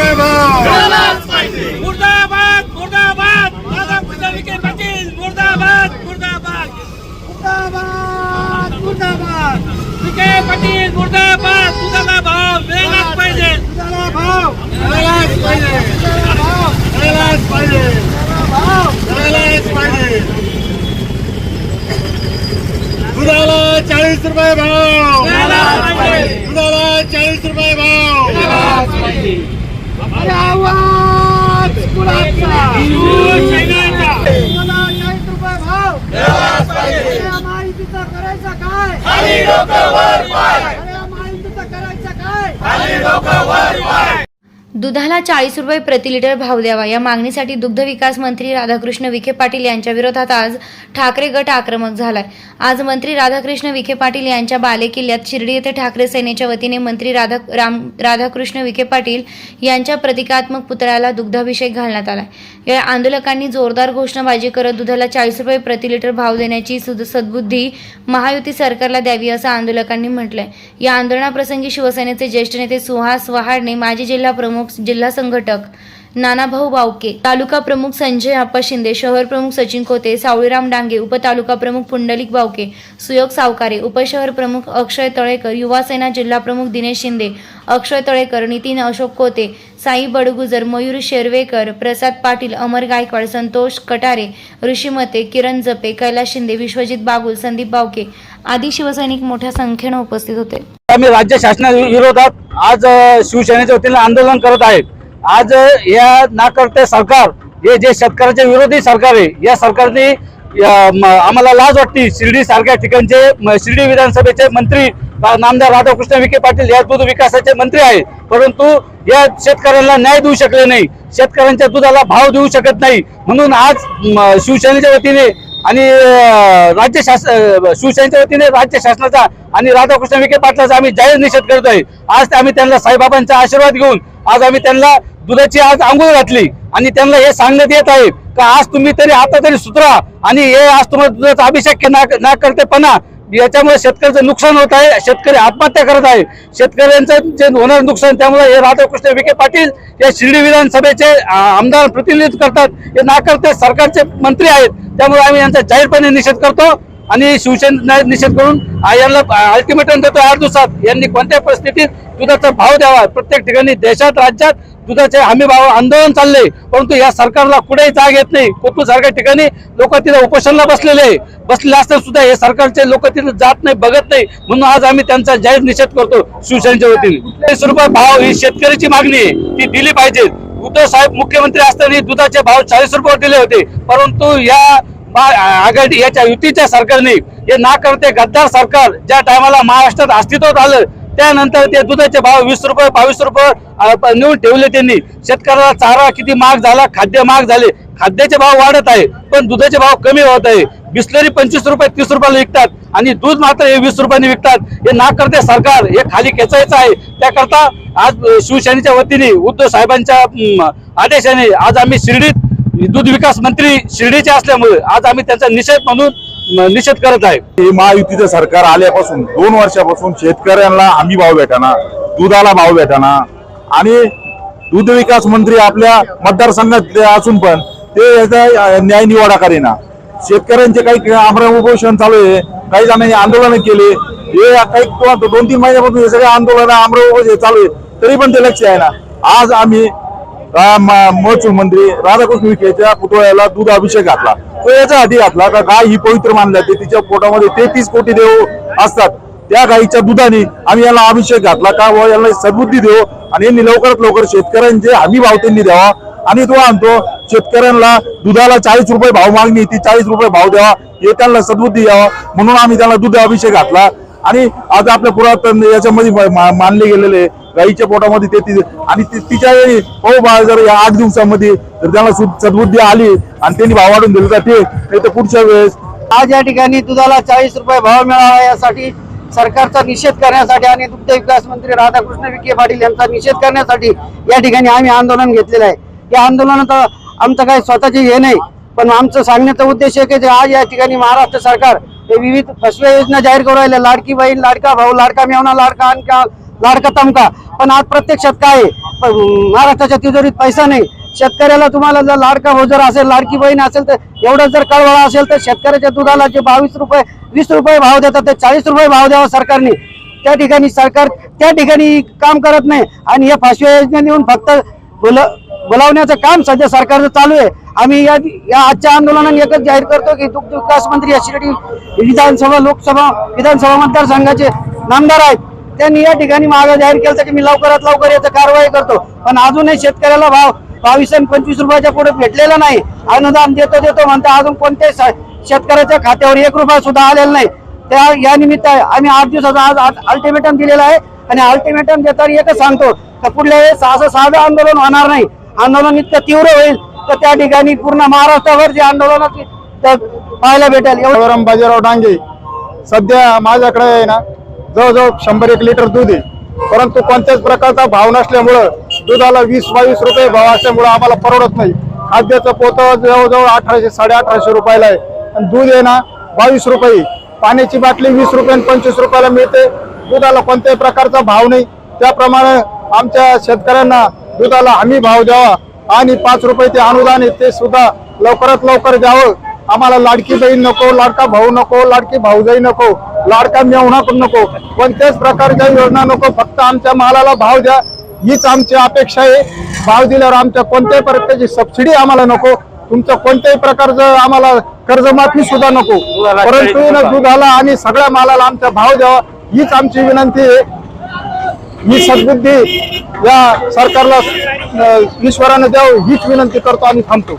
रुपये भाव मुर्दाबाद मुर्दाबाद राधाकृष्ण विखे पाटील मुर्दाबाद मुर्दाबाद मुर्दाबाद मुर्दाबाद विखे पाटील मुर्दाबाद दुधाला भाव मिळालाच पाहिजे दुधाला भाव मिळालाच पाहिजे मिळालाच पाहिजे मिळालाच पाहिजे दुधाला चाळीस रुपये भाव मिळालाच पाहिजे. दुधाला चाळीस रुपये भाव आवाज कुणाचा शिवसेनेचा मला चाळीस रुपये भाव या माहितीचा करायचा काय? करायचा काय दुधाला चाळीस रुपये प्रति लिटर भाव द्यावा. या मागणीसाठी दुग्ध विकास मंत्री राधाकृष्ण विखे पाटील यांच्या विरोधात आज ठाकरे गट आक्रमक झालाय. आज मंत्री राधाकृष्ण विखे पाटील यांच्या बालेकिल्ल्यात शिर्डी येथे ठाकरे सेनेच्या वतीने मंत्री राधा राम राधाकृष्ण विखे पाटील यांच्या प्रतिकात्मक पुतळ्याला दुग्धाभिषेक घालण्यात आलाय. या आंदोलकांनी जोरदार घोषणाबाजी करत दुधाला चाळीस रुपये प्रति लिटर भाव देण्याची सुद सद्बुद्धी महायुती सरकारला द्यावी असं आंदोलकांनी म्हटलंय. या आंदोलनाप्रसंगी शिवसेनेचे ज्येष्ठ नेते सुहास वहाडणे माजी जिल्हा प्रमुख जिल्हा संघटक नानाभाऊ बावके तालुका प्रमुख संजय आप्पा शिंदे शहर प्रमुख सचिन कोते सावळीराम डांगे उपतालुका प्रमुख पुंडलिक बावके सुयोग सावकारे उपशहर प्रमुख अक्षय तळेकर युवासेना जिल्हा प्रमुख दिनेश शिंदे अक्षय तळेकर नितीन अशोक कोते साई बडगुजर मयूर शेरवेकर प्रसाद पाटील अमर गायकवाड संतोष कटारे ऋषीमते किरण जपे कैलास शिंदे विश्वजित बागुल संदीप बावके आदी शिवसैनिक मोठ्या संख्येनं उपस्थित होते. आम्ही राज्य शासनाविरोधात आज शिवसेनेच्या वतीने आंदोलन करत आहेत. आज या नाकर्ते सरकार हे जे शेतकऱ्याचे विरोधी सरकार आहे या सरकारने आम्हाला लाज वाटते. शिर्डी सारख्या ठिकाणचे शिर्डी विधानसभेचे मंत्री नामदार राधाकृष्ण विखे पाटील या दूध विकासाचे मंत्री आहेत. परंतु या शेतकऱ्यांना न्याय देऊ शकले नाही. शेतकऱ्यांच्या दुधाला भाव देऊ शकत नाही. म्हणून आज शिवसेनेच्या वतीने आणि राज्य शासन शिवसेनेच्या वतीने राज्य शासनाचा आणि राधाकृष्ण विखे पाटलाचा आम्ही जाहीर निषेध करतोय आज आम्ही त्यांना साईबाबांचा आशीर्वाद घेऊन आज आम्ही त्यांना दुधाची आज आंघोळ घातली आणि त्यांना हे सांगण्यात येत आहे का आज तुम्ही तरी आता तरी सुधरा आणि हे आज तुम्हाला दुधाचा अभिषेक ना ना करतेपणा. याच्यामुळे शेतकऱ्याचं नुकसान होत आहे शेतकरी आत्महत्या करत आहे. शेतकऱ्यांचं जे होणार नुकसान त्यामुळे हे राधाकृष्ण विखे पाटील हे शिर्डी विधानसभेचे आमदार प्रतिनिधित्व करतात. हे नाकारते सरकारचे मंत्री आहेत. त्यामुळे आम्ही यांचा जाहीरपणे निषेध करतो आणि शिवसेना निषेध करून यांना अल्टिमेटम देतो आठ दिवसात. यांनी कोणत्या परिस्थितीत दुधाचा भाव द्यावा. प्रत्येक ठिकाणी देशात राज्यात दुधाचे हमी भाव आंदोलन चालले परंतु या सरकारला कुठेही जाग येत नाही. कोथरूड सारख्या ठिकाणी लोक तिथे उपोषणला बसलेले आहे. बसले असताना सुद्धा हे सरकारचे लोक तिथे जात नाही बघत नाही. म्हणून आज आम्ही त्यांचा जाहीर निषेध करतो शिवसेनेच्या वतीने. चाळीस रुपये भाव ही शेतकऱ्याची मागणी आहे. ती दिली पाहिजे. उद्धव साहेब मुख्यमंत्री असताना दुधाचे भाव चाळीस रुपये दिले होते. परंतु या आघाडी याच्या युतीच्या सरकारने हे ना करते गद्दार सरकार ज्या टायमाला महाराष्ट्रात अस्तित्वात आलं त्यानंतर ते दुधाचे भाव वीस रुपये बावीस रुपये नेऊन ठेवले त्यांनी. शेतकऱ्याला चारा किती महाग झाला खाद्य महाग झाले. खाद्याचे भाव वाढत आहे पण दुधाचे भाव कमी होत आहे. बिस्लरी पंचवीस रुपये तीस रुपयाला विकतात आणि दूध मात्र हे वीस रुपयाने विकतात. हे ना करते सरकार हे खाली खेचायचं आहे. त्याकरता आज शिवसेनेच्या वतीने उद्धव साहेबांच्या आदेशाने आज आम्ही शिर्डीत दूध विकास मंत्री शिर्डीचे असल्यामुळे आज आम्ही त्यांचा निषेध म्हणून निषेध करत आहे. हे महायुतीचं सरकार आल्यापासून दोन वर्षापासून शेतकऱ्यांना आम्ही भाव भेटाना दुधाला भाव भेटाना आणि दूध विकास मंत्री आपल्या मतदारसंघात असून पण ते याचा न्याय निवाडा करेना. शेतकऱ्यांचे काही आमरा उपोषण चालू आहे काही जणांनी आंदोलन केले. हे काही दोन तीन महिन्यापासून हे सगळे आंदोलन आमरा उपोषण चालू आहे तरी पण ते लक्ष आहे ना. आज आम्ही महसूल मंत्री राधाकृष्ण विखेच्या पुतळ्याला दूध अभिषेक घातला. तो याच्यासाठी घातला का गाय ही पवित्र मानल्या जाते. तिच्या पोटामध्ये तेहतीस कोटी देव असतात. त्या गायीच्या दुधाने आम्ही याला अभिषेक घातला. का व याला सद्बुद्धी देऊ आणि यांनी लवकरात लवकर शेतकऱ्यांचे हमी भाव त्यांनी द्यावा आणि तो आणतो शेतकऱ्यांना दुधाला चाळीस रुपये भाव मागणी ती चाळीस रुपये भाव द्यावा. हे त्यांना सद्बुद्धी द्यावा म्हणून आम्ही त्याला दूध अभिषेक घातला. आणि आज आपल्या पुरातन याच्यामध्ये मानले गेलेले गाईच्या पोटामध्ये ते आणि तिच्या वेळी हो बा जर या आठ दिवसामध्ये जर त्यांना सद्बुद्धी आली आणि त्यांनी भाव वाढून दिले तर नाही तर पुढच्या वेळेस आज या ठिकाणी दुधाला चाळीस रुपये भाव मिळावा यासाठी सरकारचा निषेध करण्यासाठी आणि दुग्ध विकास मंत्री राधाकृष्ण विखे पाटील यांचा निषेध करण्यासाठी या ठिकाणी आम्ही आंदोलन घेतलेलं आहे. या आंदोलनात आमचं काही स्वतःचे हे नाही पण आमचं सांगण्याचा उद्देश आहे की जे आज या ठिकाणी महाराष्ट्र सरकार हे विविध फसव्या योजना जाहीर करू राहिले. लाडकी बहीण लाडका भाऊ लाडका मेवणा लाडका आणखा लाडका तमका. पण आज प्रत्यक्षात काय? आहे? महाराष्ट्राच्या तिजोरीत पैसा नाही. शेतकऱ्याला तुम्हाला जर लाडका भाऊ जर असेल लाडकी बहीण असेल तर एवढं जर कळवळा असेल तर शेतकऱ्याच्या दुधाला जे बावीस रुपये वीस रुपये भाव देतात ते चाळीस रुपये भाव द्यावा सरकारने. त्या ठिकाणी सरकार त्या ठिकाणी काम करत नाही. आणि या फाशी योजना नेऊन फक्त बोल बोलावण्याचं काम सध्या सरकारचं चालू आहे. आम्ही या या आजच्या आंदोलनाने एकच जाहीर करतो की दुग्ध विकास मंत्री या शिर्डी विधानसभा लोकसभा विधानसभा मतदारसंघाचे नामदार आहेत. त्यांनी या ठिकाणी मागं जाहीर केलं की मी लवकरात लवकर याचं कारवाई करतो. पण अजूनही शेतकऱ्याला भाव बावीस आणि पंचवीस रुपयाच्या पुढे भेटलेला नाही. अनुदान देतो देतो म्हणता अजून कोणत्याही शेतकऱ्याच्या खात्यावर एक रुपया सुद्धा आलेला नाही. त्या या निमित्त आम्ही आठ दिवसाचा आज अल्टिमेटम दिलेला आहे. आणि अल्टिमेटम देताना एकच सांगतो तर पुढल्या वेळेस असं साधं आंदोलन होणार नाही. आंदोलन इतकं तीव्र होईल तर त्या ठिकाणी पूर्ण महाराष्ट्रावर जे आंदोलनाची पाहायला भेटेल. एवढं बाजीराव डांगे सध्या माझ्याकडे आहे ना जवळजवळ शंभर एक लिटर दूध आहे. परंतु कोणत्याच प्रकारचा भाव नसल्यामुळं दुधाला वीस बावीस रुपये भाव असल्यामुळं आम्हाला परवडत नाही. खाद्याचं पोतं जवळजवळ अठराशे साडे अठराशे रुपयाला आहे. आणि दूध आहे ना बावीस रुपये. पाण्याची बाटली वीस रुपये आणि पंचवीस रुपयाला मिळते. दुधाला कोणत्याही प्रकारचा भाव नाही. त्याप्रमाणे आमच्या शेतकऱ्यांना दुधाला हमी भाव द्यावा आणि पाच रुपये ते अनुदान आहे ते सुद्धा लवकरात लवकर द्यावं. आम्हाला लाडकी बहीण नको लाडका भाऊ नको लाडकी भाऊजाई नको लाडका मेवणा पण नको. कोणत्याच प्रकारच्या योजना नको फक्त आमच्या मालाला भाव द्या. हीच आमची अपेक्षा आहे. भाव दिल्यावर आमच्या कोणत्याही प्रकारची सबसिडी आम्हाला नको. तुमचं कोणत्याही प्रकारचं आम्हाला कर्जमाफी सुद्धा नको. परंतु ना दुधाला आणि सगळ्या मालाला आमचा भाव द्यावा हीच आमची विनंती आहे. ही सद्बुद्धी या सरकारला ईश्वरानं द्यावं हीच विनंती करतो आणि थांबतो.